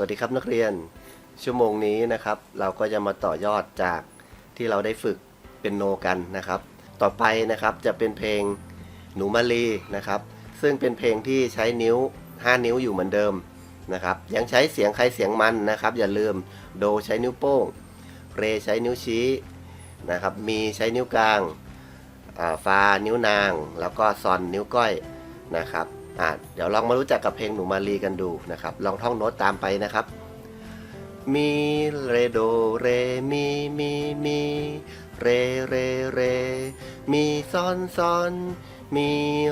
วัสดีครับนักเรียนชั่วโมงนี้นะครับ เราก็จะมาต่อยอดจากที่เราได้ฝึกเป็นโนกันนะครับ ต่อไปนะครับจะเป็นเพลงหนูมาลีนะครับ ซึ่งเป็นเพลงที่ใช้นิ้ว 5 นิ้วอยู่เหมือนเดิมนะครับ ยังใช้เสียงใครเสียงมันนะครับ อย่าลืมโดใช้นิ้วโป้ง เรใช้นิ้วชี้นะครับ มีใช้นิ้วกลางอ่าฟานิ้วนาง แล้วก็ซอนนิ้วก้อยนะครับ อ่าเดี๋ยวลองมารู้จักกับเพลงหนูมาลีกันดูนะครับ ลองท่องโน้ตตามไปนะครับ มีเรโดเรมีมีมีเรเรเร มีซอนซอนมี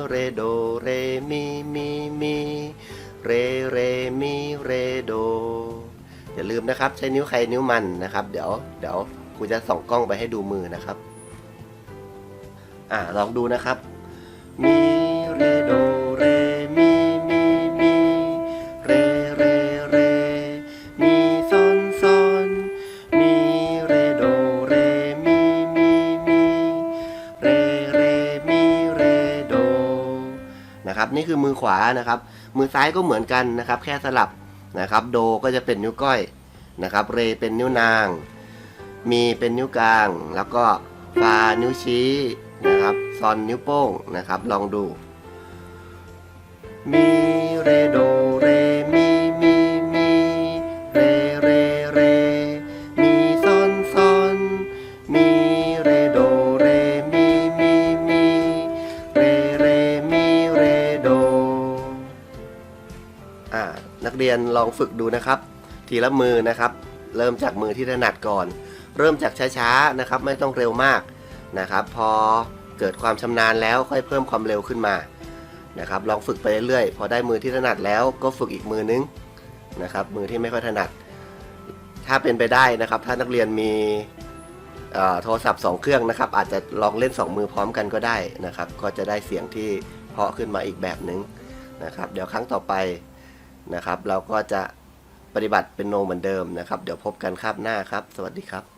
เรโดเรมีมีมีเรเรมีเรโดอย่าลืมนะครับ ใช้นิ้วใครนิ้วมันนะครับ เดี๋ยวเดี๋ยวครูจะส่องกล้องไปให้ดูมือนะครับ อ่าลองดูนะครับ มี นะครับ นี่คือมือขวานะครับ มือซ้ายก็เหมือนกันนะครับ แค่สลับนะครับ โดก็จะเป็นนิ้วก้อยนะครับ เรเป็นนิ้วนาง มีเป็นนิ้วกลาง แล้วก็ฟานิ้วชี้นะครับ ซอนนิ้วโป้งนะครับ ลองดู มีเรโด เรียนลองฝึกดูนะครับ ทีละมือนะครับ เริ่มจากมือที่ถนัดก่อน เริ่มจากช้าๆนะครับ ไม่ต้องเร็วมากนะครับ พอเกิดความชำนาญแล้วค่อยเพิ่มความเร็วขึ้นมานะครับ ลองฝึกไปเรื่อยๆพอได้มือที่ถนัดแล้วก็ฝึกอีกมือนึงนะครับ มือที่ไม่ค่อยถนัด ถ้าเป็นไปได้นะครับ ถ้านักเรียนมีโทรศัพท์สองเครื่องนะครับ อาจจะลองเล่นสองมือพร้อมกันก็ได้นะครับ ก็จะได้เสียงที่เพาะขึ้นมาอีกแบบหนึ่งนะครับ เดี๋ยวครั้งต่อไป นะครับ เราก็จะปฏิบัติเป็นโนเหมือนเดิมนะครับ เดี๋ยวพบกันคาบหน้าครับ สวัสดีครับ